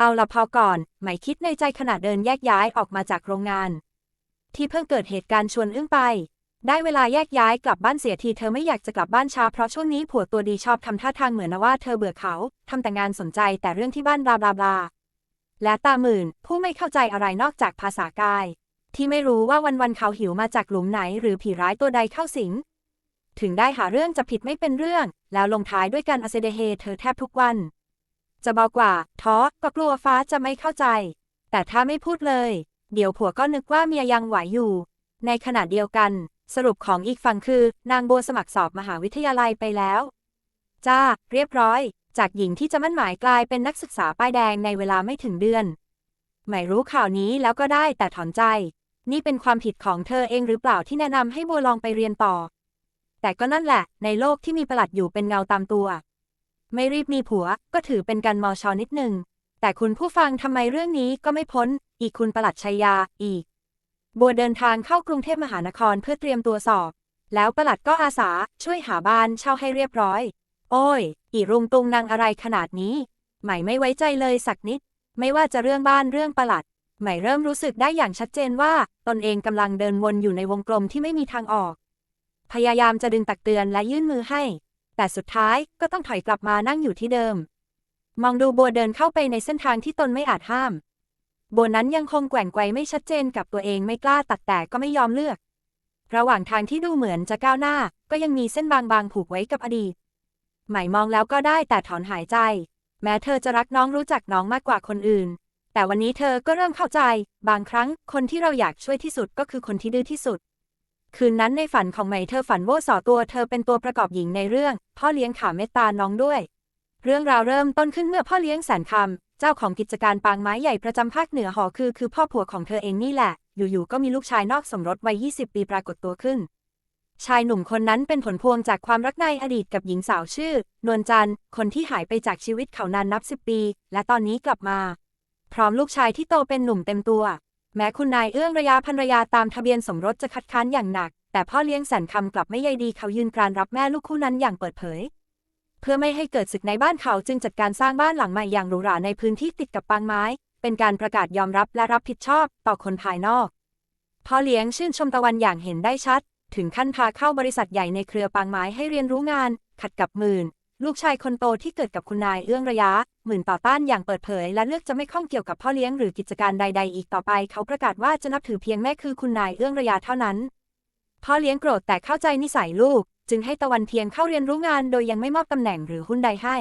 เอาละพอก่อนไหมคิดในใจขณะเดินแยกย้ายออกมาจากโรงงาน ที่เพิ่งเกิดเหตุการณ์ชวนอึ้งไป ได้เวลาแยกย้ายกลับบ้านเสียทีเธอไม่อยากจะกลับบ้านช้าเพราะช่วงนี้ผัวตัวดีชอบทำท่าทางเหมือนนะว่าเธอเบื่อเขาทำแต่งานสนใจแต่เรื่องที่บ้านบลาบลาบลาและตาหมื่นผู้ไม่เข้าใจอะไรนอกจากภาษากาย ที่ไม่รู้ว่าวันๆเขาหิวมาจากหลุมไหน หรือผีร้ายตัวใดเข้าสิง ถึงได้หาเรื่องจะผิดไม่เป็นเรื่อง แล้วลงท้ายด้วยการอเซเดเฮเธอแทบทุกวัน จะเบอกว่าท้อก็กลัวฟ้าจะไม่เข้าใจ แต่ถ้าไม่พูดเลย เดี๋ยวผัวก็นึกว่าเมียยังไหวอยู่ ในขณะเดียวกัน สรุปของอีกฝั่งคือ นางโบวสมัครสอบมหาวิทยาลัยไปแล้ว จ้า เรียบร้อย จากหญิงที่จะมั่นหมายกลายเป็นนักศึกษาป้ายแดงในเวลาไม่ถึงเดือน ไม่รู้ข่าวนี้แล้วก็ได้แต่ถอนใจ นี่เป็นความผิดของเธอเองหรือเปล่าที่แนะนำให้บัวลองไปเรียนต่อ แต่ก็นั่นแหละ ในโลกที่มีประหลัดอยู่เป็นเงาตามตัว ไม่รีบมีผัว ก็ถือเป็นการมอชอนิดหนึ่ง แต่คุณผู้ฟังทำไมเรื่องนี้ก็ไม่พ้น อีกคุณประหลัดชัยยาอีก บัวเดินทางเข้ากรุงเทพมหานครเพื่อเตรียมตัวสอบ แล้วประหลัดก็อาสาช่วยหาบ้านเช่าให้เรียบร้อย โอ้ย อีรุงตุงนางอะไรขนาดนี้ ใหม่ไม่ไว้ใจเลยสักนิด ไม่ว่าจะเรื่องบ้านเรื่องประหลัด ใหม่เริ่มรู้สึกได้อย่างชัดเจนว่าตนเองกำลังเดินวนอยู่ในวงกลมที่ไม่มีทางออก พยายามจะดึงตักเตือนและยื่นมือให้ แต่สุดท้ายก็ต้องถอยกลับมานั่งอยู่ที่เดิม มองดูบัวเดินเข้าไปในเส้นทางที่ตนไม่อาจห้าม บัวนั้นยังคงแกว่งไกวไม่ชัดเจนกับตัวเองไม่กล้าตัดแต่ก็ไม่ยอมเลือก ระหว่างทางที่ดูเหมือนจะก้าวหน้า ก็ยังมีเส้นบางๆผูกไว้กับอดีตใหม่มองแล้วก็ได้แต่ถอนหายใจ แม้เธอจะรักน้องรู้จักน้องมากกว่าคนอื่น แต่วันนี้เธอก็เริ่มเข้าใจ บางครั้งคนที่เราอยากช่วยที่สุดก็คือคนที่ดื้อที่สุด คืนนั้นในฝันของใหม่เธอฝันว่าสอตัวเธอเป็นตัวประกอบหญิงในเรื่อง พ่อเลี้ยงขาเมตตาน้องด้วย เรื่องราวเริ่มต้นขึ้นเมื่อพ่อเลี้ยงแสนคำเจ้าของกิจการปางไม้ใหญ่ประจำภาคเหนือหอคือ คือพ่อผัวของเธอเองนี่แหละ อยู่ๆก็มีลูกชายนอกสมรสวัย 20 ปีปรากฏตัวขึ้น ชายหนุ่มคนนั้นเป็นผลพวงจากความรักในอดีตกับหญิงสาวชื่อ นวลจันทร์คนที่หายไปจากชีวิตเขานานนับสิบปี และตอนนี้กลับมา พร้อมลูกชายที่โตเป็นหนุ่มเต็มตัว แม้คุณนายเอื้องระยาภรรยาตามทะเบียนสมรสจะคัดค้านอย่างหนัก แต่พ่อเลี้ยงแสนคำกลับไม่ใยดีเขายืนกรานรับแม่ลูกคู่นั้นอย่างเปิดเผย เพื่อไม่ให้เกิดศึกในบ้านเขาจึงจัดการสร้างบ้านหลังใหม่อย่างหรูหราในพื้นที่ติดกับปางไม้ เป็นการประกาศยอมรับและรับผิดชอบต่อคนภายนอก พ่อเลี้ยงชื่นชมตะวันอย่างเห็นได้ชัด ถึงขั้นพาเข้าบริษัทใหญ่ในเครือปางไม้ให้เรียนรู้งาน ขัดกับหมื่น ลูกชายคนโตที่เกิดกับคุณนายเอื้องระยะ หมื่นต่อต้านอย่างเปิดเผย และเลือกจะไม่ข้องเกี่ยวกับพ่อเลี้ยงหรือกิจการใด ๆ อีกต่อไป เขาประกาศว่าจะนับถือเพียงแม่คือคุณนายเอื้องระยะเท่านั้น พ่อเลี้ยงโกรธแต่เข้าใจนิสัยลูก จึงให้ตะวันเพียงเข้าเรียนรู้งานโดยยังไม่มอบตำแหน่งหรือหุ้นใดให้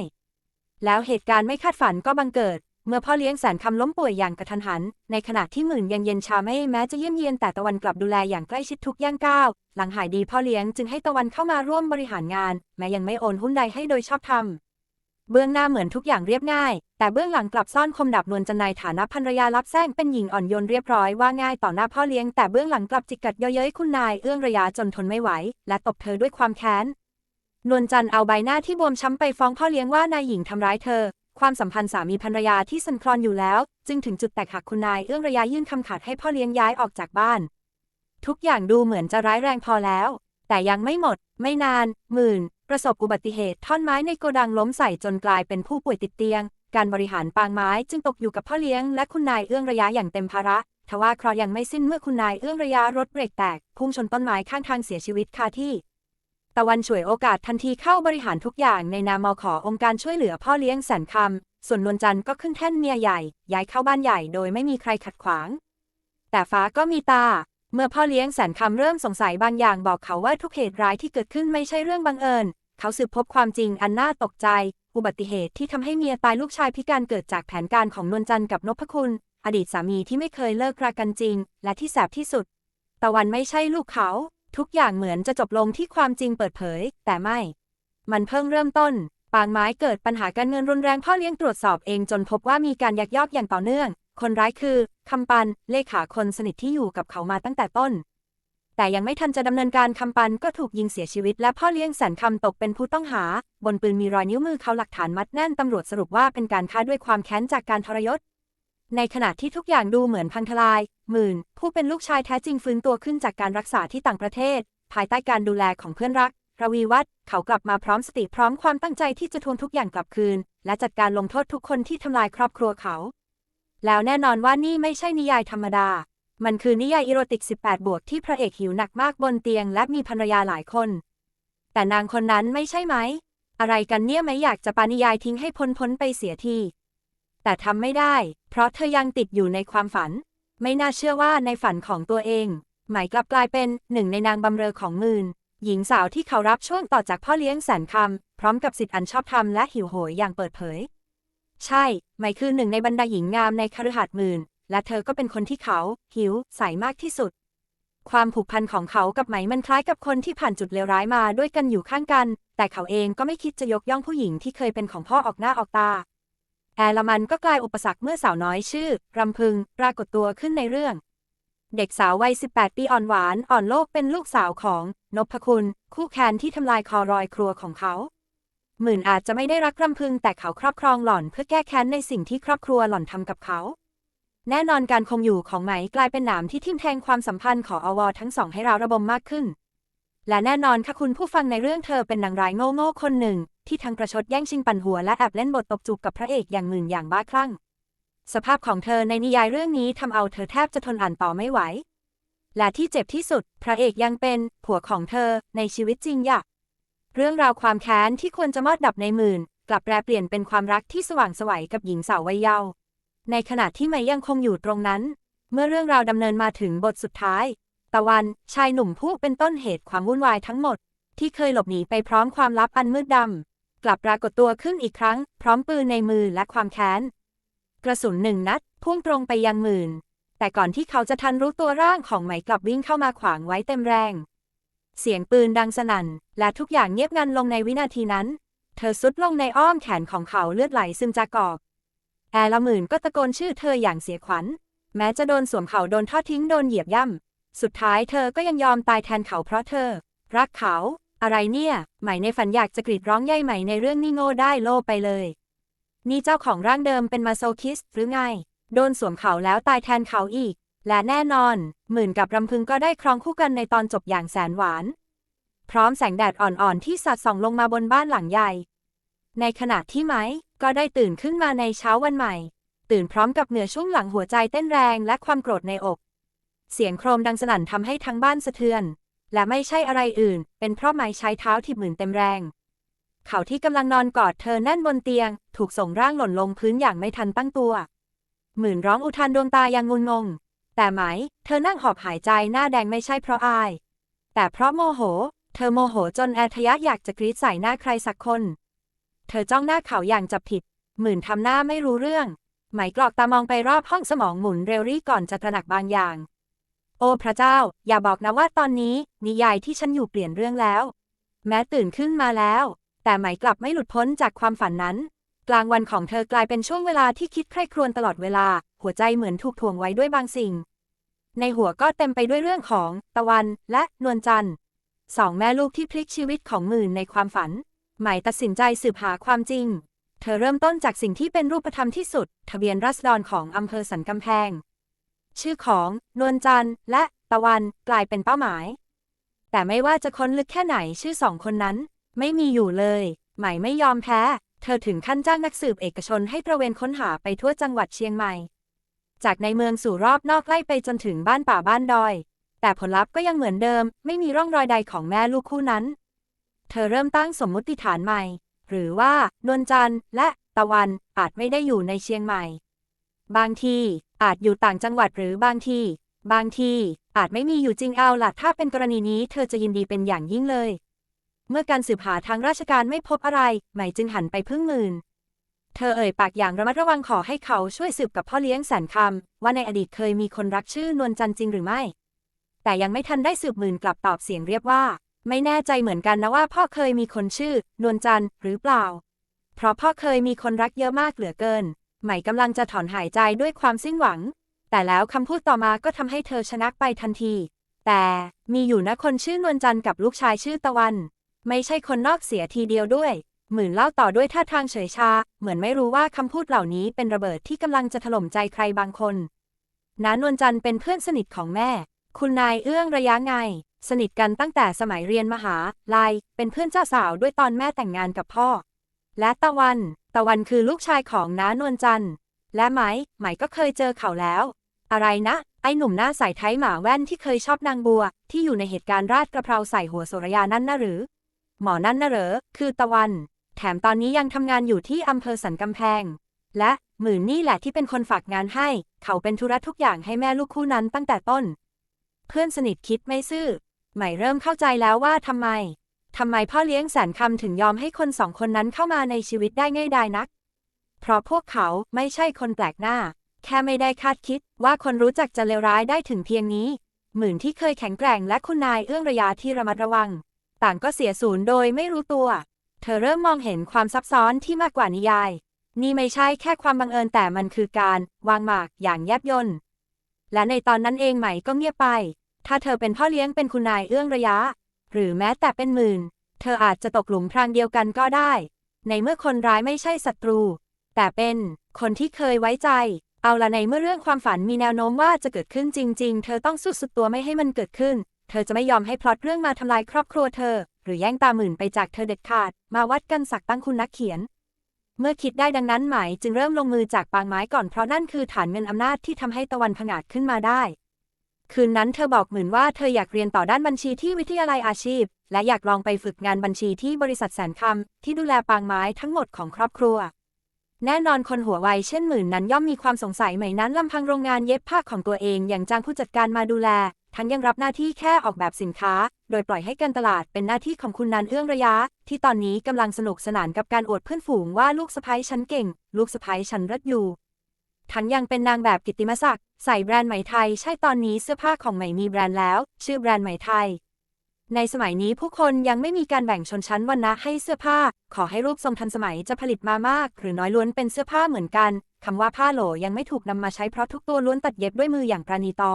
แล้วเหตุการณ์ไม่คาดฝันก็บังเกิด เมื่อพ่อเลี้ยงแสนคำล้มป่วยอย่างกระทันหัน ในขณะที่หมื่นยังเย็นชาไม่แม้จะเยี่ยมเยียนแต่ตะวันกลับดูแลอย่างใกล้ชิดทุกย่างก้าว หลังหายดีพ่อเลี้ยงจึงให้ตะวันเข้ามาร่วมบริหารงาน แม้ยังไม่โอนหุ้นใดให้โดยชอบธรรมเบื้องหน้าเหมือนทุกอย่างเรียบง่าย แต่เบื้องหลังกลับซ่อนคมดาบนวลจันในฐานะภรรยารับแซงเป็นหญิงอ่อนโยนเรียบร้อยว่าง่ายต่อหน้าพ่อเลี้ยงแต่เบื้องหลังกลับจิกกัดเย้ยคุณนายเอื้องระยะจนทนไม่ไหว และตบเธอด้วยความแค้นนวลจันทร์เอาใบหน้าที่บวมช้ำไปฟ้องพ่อเลี้ยงว่านายหญิงทำร้ายเธอ ความสัมพันธ์สามีภรรยาที่สันคลอนอยู่แล้ว จึงถึงจุดแตกหักคุณนายเอื้องระยะยื่นคำขาดให้พ่อเลี้ยงย้ายออกจากบ้าน ทุกอย่างดูเหมือนจะร้ายแรงพอแล้ว แต่ยังไม่หมด ไม่นาน หมื่น ประสบอุบัติเหตุท่อนไม้ในโกดังล้มใส่จนกลายเป็นผู้ป่วยติดเตียง การบริหารปางไม้จึงตกอยู่กับพ่อเลี้ยงและคุณนายเอื้องระยะอย่างเต็มภาระทว่าเคราะห์ยังไม่สิ้นเมื่อคุณนายเอื้องระยะรถเบรกแตกพุ่งชนต้นไม้ข้างทางเสียชีวิตคาที่ ตะวันฉวยโอกาสทันทีเข้าบริหารทุกอย่างในนามมขอองค์การช่วยเหลือพ่อเลี้ยงแสนคำ ส่วนนวลจันทร์ก็ขึ้นแท่นเมียใหญ่ ย้ายเข้าบ้านใหญ่โดยไม่มีใครขัดขวาง แต่ฟ้าก็มีตา เมื่อพ่อเลี้ยงแสนคำเริ่มสงสัยบางอย่างบอกเขาว่าทุกเหตุร้ายที่เกิดขึ้นไม่ใช่เรื่องบังเอิญ เขาสืบพบความจริงอันน่าตกใจ อุบัติเหตุที่ทำให้เมียตายลูกชายพิการเกิดจากแผนการของนวลจันทร์กับนพคุณ อดีตสามีที่ไม่เคยเลิกรากันจริง และที่แสบที่สุด ตะวันไม่ใช่ลูกเขา ทุกอย่างเหมือนจะจบลงที่ความจริงเปิดเผย แต่ไม่ มันเพิ่งเริ่มต้น ปางไม้เกิดปัญหาการเงินรุนแรงพ่อเลี้ยงตรวจสอบเองจนพบว่ามีการยักยอกอย่างต่อเนื่อง คนร้ายคือคำปันเลขาคนสนิทที่อยู่กับเขามาตั้งแต่ต้น แต่ยังไม่ทันจะดำเนินการคำปันก็ถูกยิงเสียชีวิต และพ่อเลี้ยงแสนคำตกเป็นผู้ต้องหา บนปืนมีรอยนิ้วมือเขาหลักฐานมัดแน่นตำรวจสรุปว่าเป็นการฆ่าด้วยความแค้นจากการทรยศ ในขณะที่ทุกอย่างดูเหมือนพังทลาย หมื่น ผู้เป็นลูกชายแท้จริงฟื้นตัวขึ้นจากการรักษาที่ต่างประเทศ ภายใต้การดูแลของเพื่อนรักระวีวัฒน์เขากลับมาพร้อมสติพร้อมความตั้งใจที่จะทวงทุกอย่างกลับคืน และจัดการลงโทษทุกคนที่ทำลายครอบครัวเขา แล้วแน่นอนว่านี่ไม่ใช่นิยายธรรมดา มันคือนิยายอีโรติก 18 บวกที่พระเอกหิวหนักมากบนเตียง และมีภรรยาหลายคน แต่นางคนนั้นไม่ใช่ไหม อะไรกันเนี่ยไม่อยากจะปานิยายทิ้งให้พ้นพ้นไปเสียที แต่ทำไม่ได้ เพราะเธอยังติดอยู่ในความฝัน ไม่น่าเชื่อว่าในฝันของตัวเอง หมายกลับกลายเป็นหนึ่งในนางบำเรอของมืนหญิงสาวที่เขารับช่วงต่อจากพ่อเลี้ยงแสนคำพร้อมกับสิทธิ์อันชอบธรรมและหิวโหยอย่างเปิดเผย ใช่ไหมคือหนึ่งในบรรดาหญิงงามในคฤหาสน์หมื่น และเธอก็เป็นคนที่เขา หิวใสมากที่สุด ความผูกพันของเขากับไหมมันคล้ายกับคนที่ผ่านจุดเลวร้ายมาด้วยกันอยู่ข้างกัน แต่เขาเองก็ไม่คิดจะยกย่องผู้หญิงที่เคยเป็นของพ่อออกหน้าออกตา แอละมันก็กลายอุปสรรคเมื่อสาวน้อยชื่อ รำพึง ปรากฏตัวขึ้นในเรื่อง เด็กสาววัย 18 ปีอ่อนหวานอ่อนโลกเป็นลูกสาวของนพคุณ คู่แคนที่ทำลายคอรอยครัวของเขา หมื่นอาจจะไม่ได้รักรำพึงแต่เขาครอบครองหล่อนเพื่อแก้แค้นในสิ่งที่ครอบครัวหล่อนทำกับเขา แน่นอนการคงอยู่ของไหมกลายเป็นหนามที่ทิ่มแทงความสัมพันธ์ของอวทั้งสองให้เราระบมมากขึ้นและแน่นอนค่ะคุณผู้ฟังในเรื่องเธอเป็นนางร้ายโง่ๆคนหนึ่ง ที่ทั้งประชดแย่งชิงปั่นหัวและแอบเล่นบทตบจูบกับพระเอกอย่างหมื่นอย่างบ้าคลั่ง สภาพของเธอในนิยายเรื่องนี้ทำเอาเธอแทบจะทนอ่านต่อไม่ไหว และที่เจ็บที่สุด พระเอกยังเป็นผัวของเธอในชีวิตจริงอยะเรื่องราวความแค้นที่ควรจะมอดดับในหมื่น กลับแปรเปลี่ยนเป็นความรักที่สว่างไสวัยกับหญิงสาววัยเยาว์ในขณะที่ไม่ยังคงอยู่ตรงนั้น เมื่อเรื่องราวดำเนินมาถึงบทสุดท้าย ตะวันชายหนุ่มผู้เป็นต้นเหตุความวุ่นวายทั้งหมด ที่เคยหลบหนีไปพร้อมความลับอันมืดดำ กลับปรากฏตัวขึ้นอีกครั้ง พร้อมปืนในมือและความแค้น กระสุนหนึ่งนัด พุ่งตรงไปยังหมื่น แต่ก่อนที่เขาจะทันรู้ตัวร่างของไหมกลับวิ่งเข้ามาขวางไว้เต็มแรง เสียงปืนดังสนั่น และทุกอย่างเงียบงันลงในวินาทีนั้น เธอซุดลงในอ้อมแขนของเขาเลือดไหลซึมจากกอกแอร์ละหมื่นก็ตะโกนชื่อเธออย่างเสียขวัญ แม้จะโดนสวมเขาโดนทอดทิ้งโดนเหยียบย่ำสุดท้ายเธอก็ยังยอมตายแทนเขาเพราะเธอ รักเขา อะไรเนี่ยไหมในฝันอยากจะกรีดร้องใยไหมในเรื่องนี่โง่ได้โลไปเลย นี่เจ้าของร่างเดิมเป็นมาโซคิสหรือไง โดนสวมเขาแล้วตายแทนเขาอีก และแน่นอน หมื่นกับรำพึงก็ได้ครองคู่กันในตอนจบอย่างแสนหวาน พร้อมแสงแดดอ่อนๆที่สาดส่องลงมาบนบ้านหลังใหญ่ ในขณะที่ไหมก็ได้ตื่นขึ้นมาในเช้าวันใหม่ ตื่นพร้อมกับเหนือช่วงหลังหัวใจเต้นแรงและความโกรธในอก เสียงโครมดังสนั่นทำให้ทั้งบ้านสะเทือน และไม่ใช่อะไรอื่น เป็นเพราะไม้ใช้เท้าถีบหมื่นเต็มแรง เขาที่กำลังนอนกอดเธอแน่นบนเตียง ถูกส่งร่างหล่นลงพื้นอย่างไม่ทันตั้งตัว หมื่นร้องอุทานดวงตายังงุนงง แต่ไหม เธอนั่งหอบหายใจหน้าแดงไม่ใช่เพราะอาย แต่เพราะโมโห เธอโมโหจนแอทยะอยากจะกรีดใส่หน้าใครสักคน เธอจ้องหน้าเขาอย่างจับผิด หมื่นทำหน้าไม่รู้เรื่อง ไหมกรอกตามองไปรอบห้องสมองหมุนเร็วรี่ก่อนจะตระหนักบางอย่าง โอ้พระเจ้า อย่าบอกนะว่าตอนนี้ นิยายที่ฉันอยู่เปลี่ยนเรื่องแล้ว แม้ตื่นขึ้นมาแล้ว แต่ไหมกลับไม่หลุดพ้นจากความฝันนั้น กลางวันของเธอกลายเป็นช่วงเวลาที่คิดใคร่ครวญตลอดเวลา หัวใจเหมือนถูกถ่วงไว้ด้วยบางสิ่ง ในหัวก็เต็มไปด้วยเรื่องของ ตะวันและนวลจันทร์สองแม่ลูกที่พลิกชีวิตของหมื่นในความฝัน ไหมตัดสินใจสืบหาความจริง เธอเริ่มต้นจากสิ่งที่เป็นรูปธรรมที่สุด ทะเบียนรัษฎรของอำเภอสันกำแพง ชื่อของนวลจันทร์และตะวันกลายเป็นเป้าหมาย แต่ไม่ว่าจะค้นลึกแค่ไหนชื่อสองคนนั้น ไม่มีอยู่เลย ไหมไม่ยอมแพ้ เธอถึงขั้นจ้างนักสืบเอกชนให้ตระเวนค้นหาไปทั่วจังหวัดเชียงใหม่ จากในเมืองสู่รอบนอกไล่ไปจนถึงบ้านป่าบ้านดอย แต่ผลลัพธ์ก็ยังเหมือนเดิม ไม่มีร่องรอยใดของแม่ลูกคู่นั้น เธอเริ่มตั้งสมมุติฐานใหม่ หรือว่านวลจันทร์และตะวันอาจไม่ได้อยู่ในเชียงใหม่ บางที อาจอยู่ต่างจังหวัดหรือบางทีบางทีอาจไม่มีอยู่จริงเอาล่ะถ้าเป็นกรณีนี้เธอจะยินดีเป็นอย่างยิ่งเลย เมื่อการสืบหาทางราชการไม่พบอะไรไหมจึงหันไปพึ่งมื่น เธอเอ่ยปากอย่างระมัดระวังขอให้เขาช่วยสืบกับพ่อเลี้ยงแสนคำว่าในอดีตเคยมีคนรักชื่อนวลจันทร์จริงหรือไม่ แต่ยังไม่ทันได้สืบมื่นกลับตอบเสียงเรียบว่า ไม่แน่ใจเหมือนกันนะว่าพ่อเคยมีคนชื่อนวลจันทร์หรือเปล่า เพราะพ่อเคยมีคนรักเยอะมากเหลือเกิน ไหมกำลังจะถอนหายใจด้วยความสิ้นหวัง แต่แล้วคำพูดต่อมาก็ทำให้เธอชนะไปทันที แต่มีอยู่นะคนชื่อนวลจันทร์กับลูกชายชื่อตะวัน ไม่ใช่คนนอกเสียทีเดียวด้วย หมื่นเล่าต่อด้วยท่าทางเฉยชา เหมือนไม่รู้ว่าคำพูดเหล่านี้เป็นระเบิดที่กำลังจะถล่มใจใครบางคนน้านวลจันทร์เป็นเพื่อนสนิทของแม่ คุณนายเอื้องระยะไง สนิทกันตั้งแต่สมัยเรียนมหาลัยเป็นเพื่อนเจ้าสาวด้วยตอนแม่แต่งงานกับพ่อ และตะวัน ตะวันคือลูกชายของน้านวลจันทร์ และไหมไหมก็เคยเจอเขาแล้ว อะไรนะ ไอ้หนุ่มหน้าใสไทยหมาแว่นที่เคยชอบนางบัว ที่อยู่ในเหตุการณ์ราดกระเพราใส่หัวโสรยานั่นน่ะหรือ หมอนั่นน่ะเหรอคือตะวัน แถมตอนนี้ยังทำงานอยู่ที่อำเภอสันกำแพง และหมื่นนี่แหละที่เป็นคนฝากงานให้ เขาเป็นธุระทุกอย่างให้แม่ลูกคู่นั้นตั้งแต่ต้น เพื่อนสนิทคิดไม่ซื่อใหม่เริ่มเข้าใจแล้วว่าทำไม ทำไมพ่อเลี้ยงแสนคำถึงยอมให้คนสองคนนั้นเข้ามาในชีวิตได้ง่ายดายนัก เพราะพวกเขาไม่ใช่คนแปลกหน้า แค่ไม่ได้คาดคิดว่าคนรู้จักจะเลวร้ายได้ถึงเพียงนี้ หมื่นที่เคยแข็งแกร่งและคุณนายเอื้องระยะที่ระมัดระวัง ต่างก็เสียศูนย์โดยไม่รู้ตัว เธอเริ่มมองเห็นความซับซ้อนที่มากกว่านิยาย นี่ไม่ใช่แค่ความบังเอิญแต่มันคือการ วางหมากอย่างแยบยลและในตอนนั้นเองใหม่ก็เงียบไป ถ้าเธอเป็นพ่อเลี้ยงเป็นคุณนายเอื้องระยะ หรือแม้แต่เป็นหมื่น เธออาจจะตกหลุมพรางเดียวกันก็ได้ ในเมื่อคนร้ายไม่ใช่ศัตรู แต่เป็นคนที่เคยไว้ใจ เอาละในเมื่อเรื่องความฝันมีแนวโน้มว่าจะเกิดขึ้นจริง ๆ เธอต้องสุดสุดตัวไม่ให้มันเกิดขึ้น เธอจะไม่ยอมให้พล็อตเรื่องมาทำลายครอบครัวเธอ หรือแย่งตาหมื่นไปจากเธอเด็ดขาด มาวัดกันสักตั้งคุณนักเขียนเมื่อคิดได้ดังนั้นไหมจึงเริ่มลงมือจากปางไม้ก่อนเพราะนั่นคือฐานเงินอำนาจที่ทำให้ตะวันผงาดขึ้นมาได้ คืนนั้นเธอบอกหมื่นว่าเธออยากเรียนต่อด้านบัญชีที่วิทยาลัยอาชีพ และอยากลองไปฝึกงานบัญชีที่บริษัทแสนคำที่ดูแลปางไม้ทั้งหมดของครอบครัว แน่นอนคนหัวไวเช่นหมื่นนั้นย่อมมีความสงสัยไหมนั้นลำพังโรงงานเย็บผ้าของตัวเอง อย่างจ้างผู้จัดการมาดูแล ทั้งยังรับหน้าที่แค่ออกแบบสินค้า โดยปล่อยให้การตลาดเป็นหน้าที่ของคุณนันเอื้องระยะ ที่ตอนนี้กำลังสนุกสนานกับการอวดเพื่อนฝูงว่าลูกสะใภ้ฉันเก่ง ลูกสะใภ้ฉันรัดอยู่ ทั้งยังเป็นนางแบบกิตติมศักดิ์ใส่แบรนด์ไหมไทย ใช่ตอนนี้เสื้อผ้าของไหมมีแบรนด์แล้ว ชื่อแบรนด์ไหมไทย ในสมัยนี้ผู้คนยังไม่มีการแบ่งชนชั้นวรรณะให้เสื้อผ้า ขอให้รูปทรงทันสมัยจะผลิตมามาก หรือน้อยล้วนเป็นเสื้อผ้าเหมือนกันคำว่าผ้าโหลยังไม่ถูกนำมาใช้เพราะทุกตัวล้วนตัดเย็บด้วยมืออย่างประณีตอ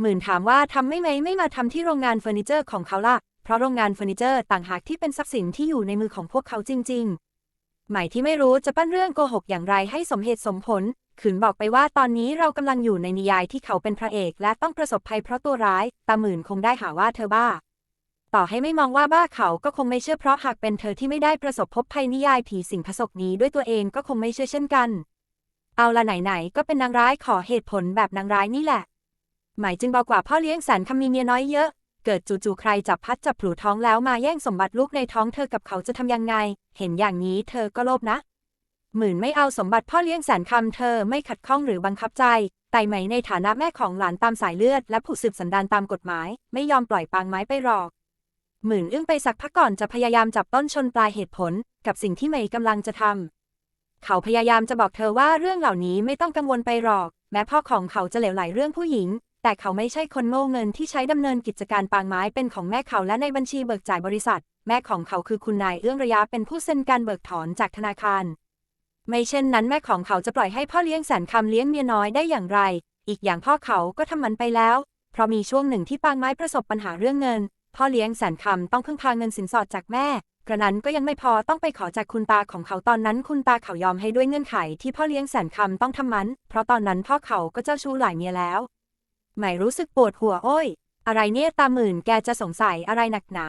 หมื่นถามว่าทำไม่ไหมไม่มาทำที่โรงงานเฟอร์นิเจอร์ของเขาล่ะเพราะโรงงานเฟอร์นิเจอร์ต่างหากที่เป็นทรัพย์สินที่อยู่ในมือของพวกเขาจริง ๆ หมายที่ไม่รู้จะปั้นเรื่องโกหกอย่างไรให้สมเหตุสมผล ขืนบอกไปว่าตอนนี้เรากำลังอยู่ในนิยายที่เขาเป็นพระเอก และต้องประสบภัยเพราะตัวร้าย ตาหมื่นคงได้หาว่าเธอบ้า ต่อให้ไม่มองว่าบ้าเขาก็คงไม่เชื่อเพราะหากเป็นเธอที่ไม่ได้ประสบพบภัยนิยายผีสิงผสกนี้ด้วยตัวเองก็คงไม่เชื่อเช่นกัน เอาละไหนๆก็เป็นนางร้ายขอเหตุผลแบบนางร้ายนี่แหละ หมายจึงบอกว่าพ่อเลี้ยงแสนคำมีเมียน้อยเยอะ เกิดจู่ๆใครจับพัดจับผูท้องแล้วมาแย่งสมบัติลูกในท้องเธอกับเขาจะทำยังไง เห็นอย่างนี้เธอก็โลภนะ หมื่นไม่เอาสมบัติพ่อเลี้ยงแสนคำเธอไม่ขัดข้องหรือบังคับใจแต่ไหมในฐานะแม่ของหลานตามสายเลือด และผู้สืบสันดานตามกฎหมาย ไม่ยอมปล่อยปางไม้ไปหรอก หมื่นอึ้งไปสักพักก่อนจะพยายามจับต้นชนปลายเหตุผล กับสิ่งที่ไหมกำลังจะทำเขาพยายามจะบอกเธอว่าเรื่องเหล่านี้ไม่ต้องกังวลไปหรอก แม้พ่อของเขาจะเหลวไหลเรื่องผู้หญิง แต่เขาไม่ใช่คนโง่เงินที่ใช้ดำเนินกิจการปางไม้เป็นของแม่เขาและในบัญชีเบิกจ่ายบริษัท แม่ของเขาคือคุณนายเอื้องระยะเป็นผู้เซ็นการเบิกถอนจากธนาคาร ไม่เช่นนั้นแม่ของเขาจะปล่อยให้พ่อเลี้ยงแสนคำเลี้ยงเมียน้อยได้อย่างไร อีกอย่างพ่อเขาก็ทำมันไปแล้ว เพราะมีช่วงหนึ่งที่ปางไม้ประสบปัญหาเรื่องเงิน พ่อเลี้ยงแสนคำต้องพึ่งพาเงินสินสอดจากแม่ กระนั้นก็ยังไม่พอต้องไปขอจากคุณตาของเขาตอนนั้น คุณตาเขายอมให้ด้วยเงื่อนไขที่พ่อเลี้ยงแสนคำต้องทำมัน เพราะตอนนั้นพ่อเขาก็เจ้าชู้หลายเมียแล้วไม่รู้สึกปวดหัวโอ้ย อะไรเนี่ยตาหมื่นแกจะสงสัยอะไรหนักหนา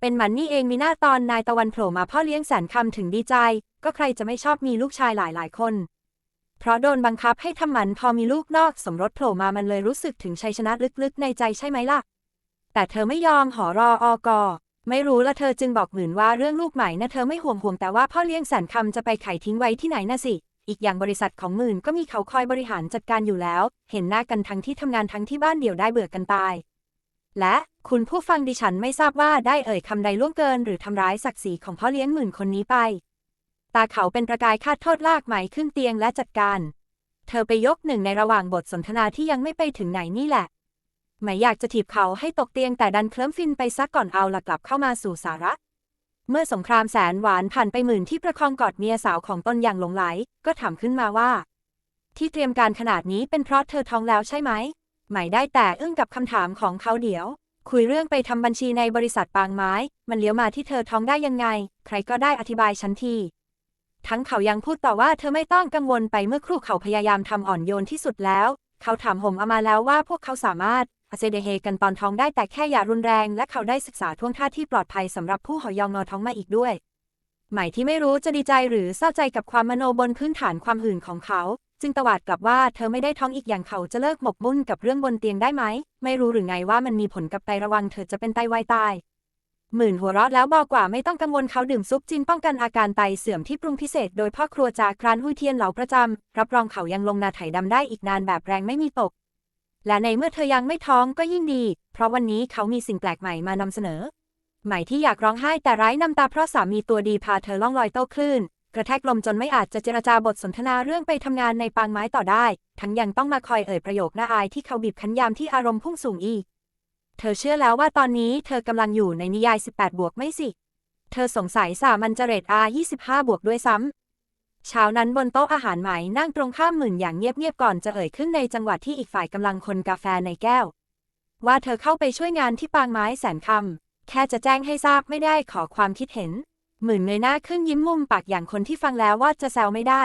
เป็นมันนี่เองมีหน้าตอนนายตะวันโผล่มาพ่อเลี้ยงแสนคำถึงดีใจ ก็ใครจะไม่ชอบมีลูกชายหลายหลายๆ คน เพราะโดนบังคับให้ทำหมันพอมีลูกนอกสมรสโผล่มามันเลยรู้สึกถึงชัยชนะลึกๆ ในใจใช่ไหมล่ะ แต่เธอไม่ยอมหอรออกอไม่รู้ละเธอจึงบอกหมื่นว่าเรื่องลูกใหม่นะเธอไม่ห่วงห่วงแต่ว่าพ่อเลี้ยงแสนคำจะไปไข่ทิ้งไว้ที่ไหนนะสิ อีกอย่างบริษัทของหมื่นก็มีเขาคอยบริหารจัดการอยู่แล้ว เห็นหน้ากันทั้งที่ทำงานทั้งที่บ้านเดี่ยวได้เบื่อกันตาย และคุณผู้ฟังดิฉันไม่ทราบว่าได้เอ่ยคำใดล่วงเกิน หรือทำร้ายศักดิ์ศรีของพ่อเลี้ยงหมื่นคนนี้ไป ตาเขาเป็นประกายคาดโทษลากไหมขึ้นเตียงและจัดการ เธอไปยกหนึ่งในระหว่างบทสนทนาที่ยังไม่ไปถึงไหนนี่แหละไหมอยากจะถีบเขาให้ตกเตียงแต่ดันเคลิ้มฟินไปซักก่อนเอาหลักกลับเข้ามาสู่สาระ เมื่อสงครามแสนหวานผ่านไปหมื่นที่ประคองกอดเมียสาวของตนอย่างหลงไหล ก็ถามขึ้นมาว่า ที่เตรียมการขนาดนี้เป็นเพราะเธอท้องแล้วใช่ไหมไหมได้แต่อึ้งกับคำถามของเขาเดี๋ยว คุยเรื่องไปทำบัญชีในบริษัทปางไม้ มันเลี้ยวมาที่เธอท้องได้ยังไง ใครก็ได้อธิบายฉันที ทั้งเขายังพูดต่อว่าเธอไม่ต้องกังวลไปเมื่อครู่เขาพยายามทำอ่อนโยนที่สุดแล้ว เขาถามห่มเอามาแล้วว่าพวกเขาสามารถอาเซเดเฮกันตอนท้องได้แต่แค่อย่ารุนแรง และเขาได้ศึกษาท่วงท่าที่ปลอดภัยสำหรับผู้หอยองนอท้องมาอีกด้วย หมายที่ไม่รู้จะดีใจหรือเศร้าใจกับความมโนบนพื้นฐานความหื่นของเขา จึงตวาดกลับว่าเธอไม่ได้ท้องอีกอย่างเขาจะเลิกหมกมุ่นกับเรื่องบนเตียงได้ไหม ไม่รู้หรือไงว่ามันมีผลกับไตระวังเธอจะเป็นไตวายตาย หมื่นหัวเราะแล้วบอกว่าไม่ต้องกังวลเขาดื่มซุปจินป้องกันอาการไตเสื่อมที่ปรุงพิเศษโดยพ่อครัวจากครานหุยเทียนเหลาประจำ รับรองเขายังลงนาไถดำได้อีกนานแบบแรงไม่มีตก และในเมื่อเธอยังไม่ท้องก็ยิ่งดี เพราะวันนี้เขามีสิ่งแปลกใหม่มานำเสนอ ใหม่ที่อยากร้องไห้แต่ไร้น้ำตาเพราะสามีตัวดีพาเธอล่องลอยโต้คลื่น กระแทกลมจนไม่อาจจะเจรจาบทสนทนาเรื่องไปทำงานในปางไม้ต่อได้ ทั้งยังต้องมาคอยเอ่ยประโยคน่าอายที่เขาบีบคั้นยามที่อารมณ์พุ่งสูงอีก เธอเชื่อแล้วว่าตอนนี้เธอกำลังอยู่ในนิยาย 18 บวกไม่สิ เธอสงสัยสามันจะเรตอา25 บวกด้วยซ้ำ เช้านั้นบนโต๊ะอาหารไหมนั่งตรงข้ามหมื่นอย่างเงียบๆก่อนจะเอ่ยขึ้นในจังหวะที่อีกฝ่ายกำลังคนกาแฟในแก้ว ว่าเธอเข้าไปช่วยงานที่ปางไม้แสนคำ แค่จะแจ้งให้ทราบไม่ได้ขอความคิดเห็น หมื่นเงยหน้าขึ้นยิ้มมุมปากอย่างคนที่ฟังแล้วว่าจะแซวไม่ได้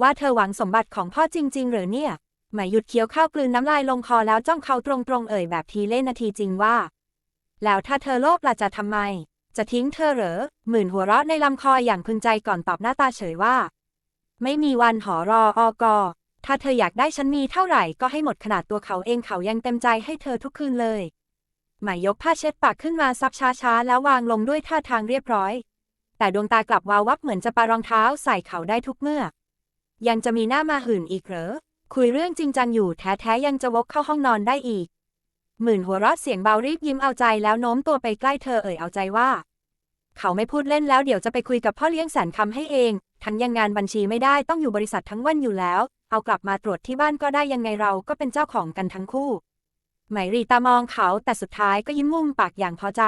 ว่าเธอหวังสมบัติของพ่อจริง ๆ หรือเนี่ย หมหยุดเคี้ยวข้าวกลืนน้ำลายลงคอแล้วจ้องเขาตรงๆเอ่ยแบบทีเล่นนาทีจริงว่า แล้วถ้าเธอโลภล่ะจะทำไม จะทิ้งเธอเหรอ หมื่นหัวเราะในลำคออย่างพึงใจก่อนตอบหน้าตาเฉยว่า ไม่มีวันหอรออกอถ้าเธออยากได้ฉันมีเท่าไหร่ก็ให้หมดขนาดตัวเขาเองเขายังเต็มใจให้เธอทุกคืนเลย หมายยกผ้าเช็ดปากขึ้นมาซับช้าๆแล้ววางลงด้วยท่าทางเรียบร้อย แต่ดวงตากลับวาววับเหมือนจะปารองเท้าใส่เขาได้ทุกเมื่อ ยังจะมีหน้ามาหื่นอีกเหรอ คุยเรื่องจริงจังอยู่แท้ๆยังจะวกเข้าห้องนอนได้อีก หมื่นหัวเราะเสียงเบารีบยิ้มเอาใจแล้วโน้มตัวไปใกล้เธอเอ่ยเอาใจว่า เขาไม่พูดเล่นแล้วเดี๋ยวจะไปคุยกับพ่อเลี้ยงแสนคำให้เอง ทั้งยังงานบัญชีไม่ได้ต้องอยู่บริษัททั้งวันอยู่แล้ว เอากลับมาตรวจที่บ้านก็ได้ยังไงเราก็เป็นเจ้าของกันทั้งคู่ไหมรีตามองเขาแต่สุดท้ายก็ยิ้มมุมปากอย่างพอใจ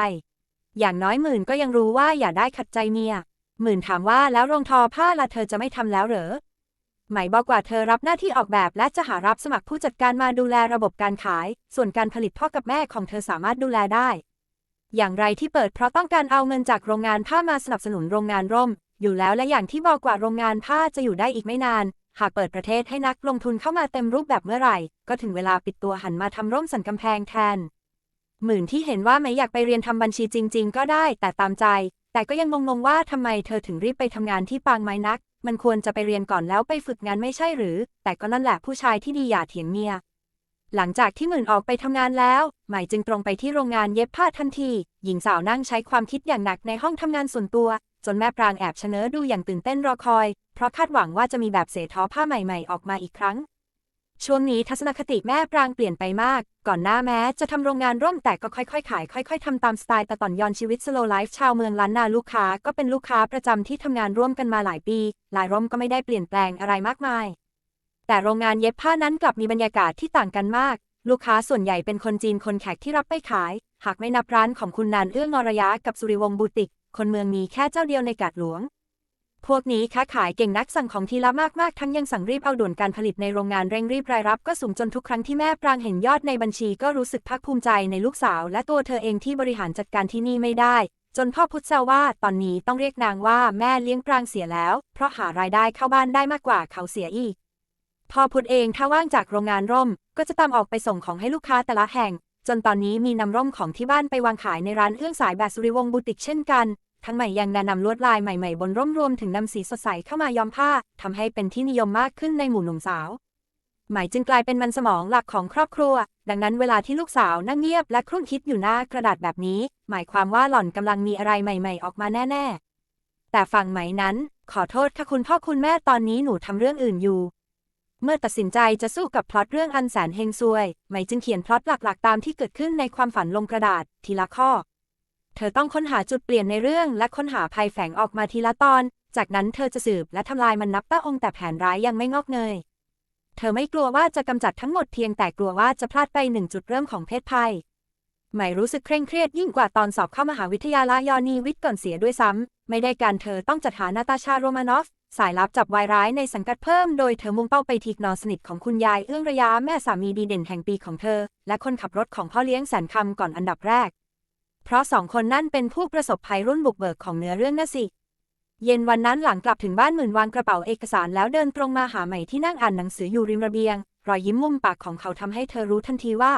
อย่างน้อยหมื่นก็ยังรู้ว่าอย่าได้ขัดใจเมียหมื่นถามว่าแล้วโรงทอผ้าละเธอจะไม่ทำแล้วเหรอ ไหมบอกว่าเธอรับหน้าที่ออกแบบและจะหารับสมัครผู้จัดการมาดูแลระบบการขาย ส่วนการผลิตพ่อกับแม่ของเธอสามารถดูแลได้ อย่างไรที่เปิดเพราะต้องการเอาเงินจากโรงงานผ้ามาสนับสนุนโรงงานร่ม อยู่แล้วและอย่างที่บอกว่าโรงงานผ้าจะอยู่ได้อีกไม่นาน หากเปิดประเทศให้นักลงทุนเข้ามาเต็มรูปแบบเมื่อไหร่ ก็ถึงเวลาปิดตัวหันมาทำร่มสันกำแพงแทนหมื่นที่เห็นว่าไม่อยากไปเรียนทำบัญชีจริง ๆ ก็ได้ แต่ตามใจ แต่ก็ยังงงๆว่าทำไมเธอถึงรีบไปทำงานที่ปางไม้นัก มันควรจะไปเรียนก่อนแล้วไปฝึกงานไม่ใช่หรือ แต่ก็นั่นแหละผู้ชายที่ดีอย่าเถียงเมีย หลังจากที่หมื่นออกไปทำงานแล้ว หม่จึงตรงไปที่โรงงานเย็บผ้าทันที หญิงสาวนั่งใช้ความคิดอย่างหนักในห้องทำงานส่วนตัว จนแม่ปรางแอบชะเง้อดูอย่างตื่นเต้นรอคอย เพราะคาดหวังว่าจะมีแบบเสท้อผ้าใหม่ ๆ ออกมาอีกครั้ง ช่วงนี้ทัศนคติแม่ปรางเปลี่ยนไปมาก ก่อนหน้าแม้จะทำโรงงานร่วมแต่ก็ค่อยๆ ขาย ค่อยๆทำตามสไตล์แต่ต่อนยอนชีวิตสโลไลฟ์ชาวเมืองล้านนาลูกค้า ก็เป็นลูกค้าประจำที่ทำงานร่วมกันมาหลายปี หลายร่มก็ไม่ได้เปลี่ยนแปลงอะไรมากมาย แต่โรงงานเย็บผ้านั้นกลับมีบรรยากาศที่ต่างกันมาก ลูกค้าส่วนใหญ่เป็นคนจีนคนแขกที่รับไปขาย หากไม่นับร้านของคุณนานเอื้องอรยะกับสุริวงศ์บูติก คนเมืองมีแค่เจ้าเดียวในกาดหลวง พวกนี้ค้าขายเก่งนักสั่งของทีละมาก ๆ ทั้งยังสั่งรีบเอาด่วนการผลิตในโรงงานเร่งรีบรายรับก็สูงจนทุกครั้งที่แม่ปรางเห็นยอดในบัญชีก็รู้สึกภาคภูมิใจในลูกสาว และตัวเธอเองที่บริหารจัดการที่นี่ไม่ได้ จนพ่อพุทธแซวว่าตอนนี้ต้องเรียกนางว่าแม่เลี้ยงปรางเสียแล้ว เพราะหารายได้เข้าบ้านได้มากกว่าเขาเสียอีกพ่อพุทธเองถ้าว่างจากโรงงานร่ม ก็จะตามออกไปส่งของให้ลูกค้าแต่ละแห่ง จนตอนนี้มีนำร่มของที่บ้านไปวางขายในร้านเอื้องสายแบบสุริวงศ์บูติกเช่นกัน ทั้งใหม่ยังแนะนำลวดลายใหม่ๆ บนร่มรวมถึงนำสีสดใสเข้ามาย้อมผ้าทำให้เป็นที่นิยมมากขึ้นในหมู่หนุ่มสาวหมายจึงกลายเป็นมันสมองหลักของครอบครัว ดังนั้นเวลาที่ลูกสาวนั่งเงียบและครุ่นคิดอยู่หน้ากระดาษแบบนี้ หมายความว่าหล่อนกำลังมีอะไรใหม่ ๆ ออกมาแน่ๆ แต่ฝั่งไหมนั้น ขอโทษค่ะคุณพ่อคุณแม่ตอนนี้หนูทำเรื่องอื่นอยู่เมื่อตัดสินใจจะสู้กับพล็อตเรื่องอันแสนเฮงซวยไหมจึงเขียนพล็อตหลักๆ ตามที่เกิดขึ้นในความฝันลงกระดาษ ทีละข้อ เธอต้องค้นหาจุดเปลี่ยนในเรื่องและค้นหาภัยแฝงออกมาทีละตอน จากนั้นเธอจะสืบและทำลายมันนับตั้งองแต่แผนร้ายยังไม่งอกเงย เธอไม่กลัวว่าจะกำจัดทั้งหมดเพียงแต่กลัวว่าจะพลาดไปหนึ่งจุดเริ่มของเพศภัยไหมรู้สึกเคร่งเครียดยิ่งกว่าตอนสอบเข้ามหาวิทยาลัยยอนีวิทย์ก่อนเสียด้วยซ้ำ ไม่ได้การเธอต้องจัดหานาตาชาโรมานอฟ สายลับจับวายร้ายในสังกัดเพิ่ม โดยเธอมุ่งเป้าไปทีนอนสนิทของคุณยายเอื้องระยะแม่สามีดีเด่นแห่งปีของเธอ และคนขับรถของพ่อเลี้ยงแสนคำก่อนอันดับแรก เพราะสองคนนั่นเป็นผู้ประสบภัยรุ่นบุกเบิกของเนื้อเรื่องน่ะสิ เย็นวันนั้นหลังกลับถึงบ้านหมื่นวางกระเป๋าเอกสารแล้วเดินตรงมาหาใหม่ที่นั่งอ่านหนังสืออยู่ริมระเบียง รอยยิ้มมุมปากของเขาทำให้เธอรู้ทันทีว่า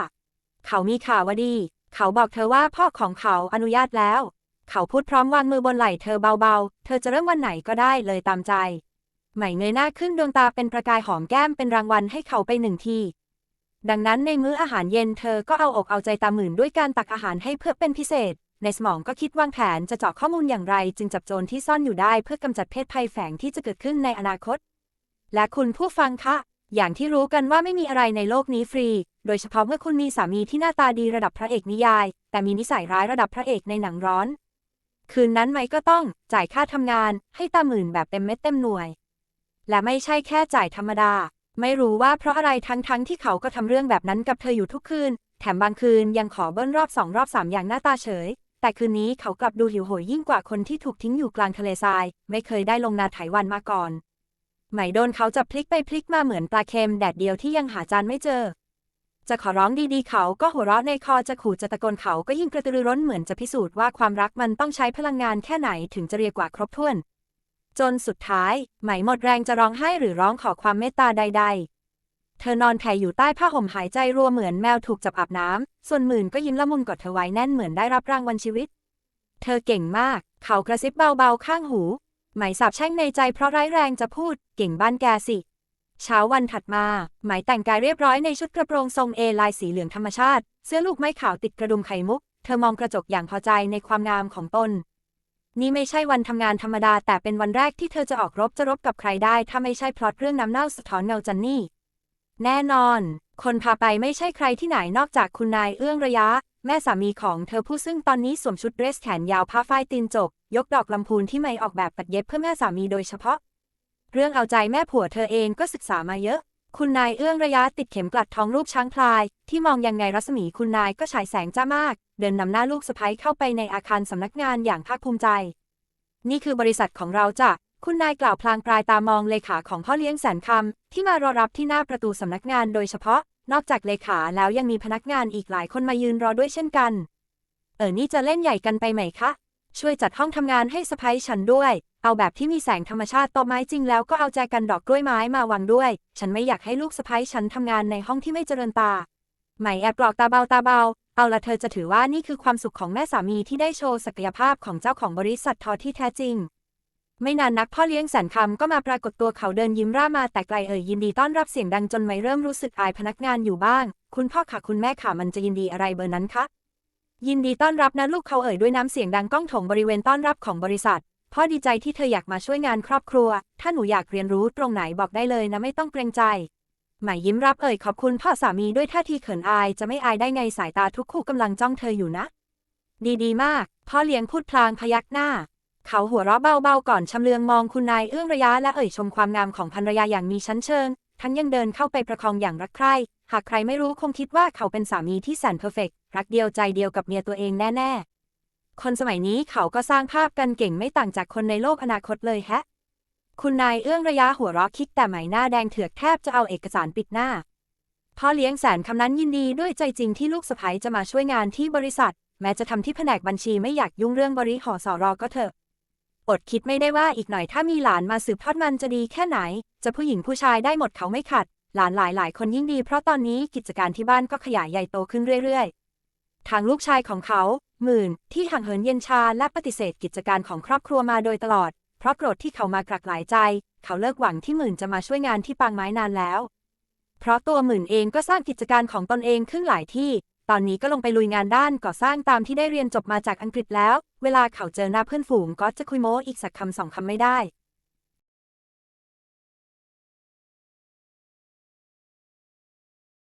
เขามีข่าวว่าดี เขาบอกเธอว่าพ่อของเขาอนุญาตแล้ว เขาพูดพร้อมวางมือบนไหล่เธอเบาๆ เธอจะเริ่มวันไหนก็ได้เลยตามใจไหม่เงยหน้าขึ้นดวงตาเป็นประกายหอมแก้มเป็นรางวัลให้เขาไปหนึ่งที ดังนั้นในมื้ออาหารเย็นเธอก็เอาอกเอาใจตาหมื่นด้วยการตักอาหารให้เพื่อเป็นพิเศษ ในสมองก็คิดวางแผนจะเจาะข้อมูลอย่างไร จึงจับโจรที่ซ่อนอยู่ได้เพื่อกำจัดเพศภัยแฝงที่จะเกิดขึ้นในอนาคต และคุณผู้ฟังคะ อย่างที่รู้กันว่าไม่มีอะไรในโลกนี้ฟรี โดยเฉพาะเมื่อคุณมีสามีที่หน้าตาดีระดับพระเอกนิยาย แต่มีนิสัยร้ายระดับพระเอกในหนังร้อน คืนนั้นไหมก็ต้อง จ่ายค่าทำงาน ให้ตาหมื่นแบบเต็มเม็ดเต็มหน่วย และไม่ใช่แค่จ่ายธรรมดา ไม่รู้ว่าเพราะอะไรทั้งๆทที่เขาก็ทำเรื่องแบบนั้นกับเธออยู่ทุกคืน แถมบางคืนยังขอเบิ้ลรอบสองรอบสามอย่างหน้าตาเฉย แต่คืนนี้เขากลับดูหิวโหยยิ่งกว่าคนที่ถูกทิ้งอยู่กลางทะเลทราย ไม่เคยได้ลงนาไถวันมาก่อนไหมโดนเขาจับพลิกไปพลิกมาเหมือนปลาเค็มแดดเดียวที่ยังหาจานไม่เจอ จะขอร้องดีๆ เขาก็หัวเราะในคอจะขู่จะตะโกนเขาก็ยิ่งกระตือรือร้นเหมือนจะพิสูจน์ว่าความรักมันต้องใช้พลังงานแค่ไหนถึงจะเรียกว่าครบถ้วน จนสุดท้าย ไหมหมดแรงจะร้องไห้หรือร้องขอความเมตตาใด ๆ เธอนอนแผ่อยู่ใต้ผ้าห่มหายใจรัวเหมือนแมวถูกจับอาบน้ำ ส่วนหมื่นก็ยิ้มละมุนกอดเธอไว้แน่นเหมือนได้รับรางวัลชีวิต เธอเก่งมาก เขากระซิบเบาๆข้างหู ไหมสาบแช่งในใจเพราะร้ายแรงจะพูด เก่งบ้านแกสิเช้าวันถัดมา ไหมแต่งกายเรียบร้อยในชุดกระโปรงทรงเอลายสีเหลืองธรรมชาติ เสื้อลูกไม้ขาวติดกระดุมไข่มุก เธอมองกระจกอย่างพอใจในความงามของตน นี่ไม่ใช่วันทำงานธรรมดา แต่เป็นวันแรกที่เธอจะออกรบจะรบกับใครได้ ถ้าไม่ใช่พล็อตเรื่องน้ำเน่าสะท้อนเงาจันนี่ แน่นอน คนพาไปไม่ใช่ใครที่ไหนนอกจากคุณนายเอื้องระยะ แม่สามีของเธอผู้ซึ่งตอนนี้สวมชุดเดรสแขนยาวผ้าฝ้ายตีนจก ยกดอกลำพูนที่ไม่ออกแบบตัดเย็บเพื่อแม่สามีโดยเฉพาะ เรื่องเอาใจแม่ผัวเธอเองก็ศึกษามาเยอะ คุณนายเอื้องระยะติดเข็มกลัดทองรูปช้างพลาย ที่มองยังไงรัศมีคุณนายก็ฉายแสงจ้ามาก เดินนำหน้าลูกสะใภ้เข้าไปในอาคารสำนักงานอย่างภาคภูมิใจ นี่คือบริษัทของเราจ้ะคุณนายกล่าวพลางปลายตามองเลขาของพ่อเลี้ยงแสนคำที่มารอรับที่หน้าประตูสำนักงานโดยเฉพาะ นอกจากเลขาแล้วยังมีพนักงานอีกหลายคนมายืนรอด้วยเช่นกัน เออนี่จะเล่นใหญ่กันไปไหมคะ ช่วยจัดห้องทำงานให้สะพ้ยฉันด้วย เอาแบบที่มีแสงธรรมชาติต้นไม้จริงแล้วก็เอาแจกันดอกกล้วยไม้มาวางด้วย ฉันไม่อยากให้ลูกสะพ้ยฉันทำงานในห้องที่ไม่เจริญตา ไหมแอบกรอกตาเบาตาเบา เอาละเธอจะถือว่านี่คือความสุขของแม่สามีที่ได้โชว์ศักยภาพของเจ้าของบริษัททอที่แท้จริง ไม่นานนักพ่อเลี้ยงแสนคำก็มาปรากฏตัวเขาเดินยิ้มร่ามาแต่ไกลเอ่ยยินดีต้อนรับเสียงดังจนไม่เริ่มรู้สึกอายพนักงานอยู่บ้าง คุณพ่อค่ะคุณแม่ค่ะมันจะยินดีอะไรเบอร์นั้นคะยินดีต้อนรับนะลูกเขาเอ่ยด้วยน้ำเสียงดังก้องถงบริเวณต้อนรับของบริษัท พ่อดีใจที่เธออยากมาช่วยงานครอบครัว ถ้าหนูอยากเรียนรู้ตรงไหนบอกได้เลยนะไม่ต้องเกรงใจ หมายยิ้มรับเอ่ยขอบคุณพ่อสามีด้วยท่าทีเขินอายจะไม่อายได้ไงสายตาทุกคู่กำลังจ้องเธออยู่นะ ดีดีมาก พ่อเลี้ยงพูดพลางพยักหน้า เขาหัวเราะเบาๆก่อนชำเลืองมองคุณนายเอื้องระยะและเอ่ยชมความงามของภรรยาอย่างมีชั้นเชิง ทั้งยังเดินเข้าไปประคองอย่างรักใคร่หากใครไม่รู้คงคิดว่าเขาเป็นสามีที่แสนเพอร์เฟกต์รักเดียวใจเดียวกับเมียตัวเองแน่ๆ คนสมัยนี้เขาก็สร้างภาพกันเก่งไม่ต่างจากคนในโลกอนาคตเลยแฮะ คุณนายเอื้องระยะหัวเราะคิกแต่ไหมหน้าแดงเถือกแทบจะเอาเอกสารปิดหน้า พ่อเลี้ยงแสนคำนั้นยินดีด้วยใจจริงที่ลูกสะใภ้จะมาช่วยงานที่บริษัท แม้จะทำที่แผนกบัญชีไม่อยากยุ่งเรื่องบริหอสอรอก็เถอะ อดคิดไม่ได้ว่าอีกหน่อยถ้ามีหลานมาสืบทอดมันจะดีแค่ไหน จะผู้หญิงผู้ชายได้หมดเขาไม่ขัด หลานหลายหลายคนยิ่งดีเพราะตอนนี้กิจการที่บ้านก็ขยายใหญ่โตขึ้นเรื่อยๆ ทางลูกชายของเขา หมื่น ที่ห่างเหินเย็นชาและปฏิเสธกิจการของครอบครัวมาโดยตลอด เพราะโกรธที่เขามากรักหลายใจ เขาเลิกหวังที่หมื่นจะมาช่วยงานที่ปางไม้นานแล้ว เพราะตัวหมื่นเองก็สร้างกิจการของตนเองขึ้นหลายที่ ตอนนี้ก็ลงไปลุยงานด้านก่อสร้างตามที่ได้เรียนจบมาจากอังกฤษแล้ว เวลาเขาเจอหน้าเพื่อนฝูงก็จะคุยโม้อีกสักคำสองคำไม่ได้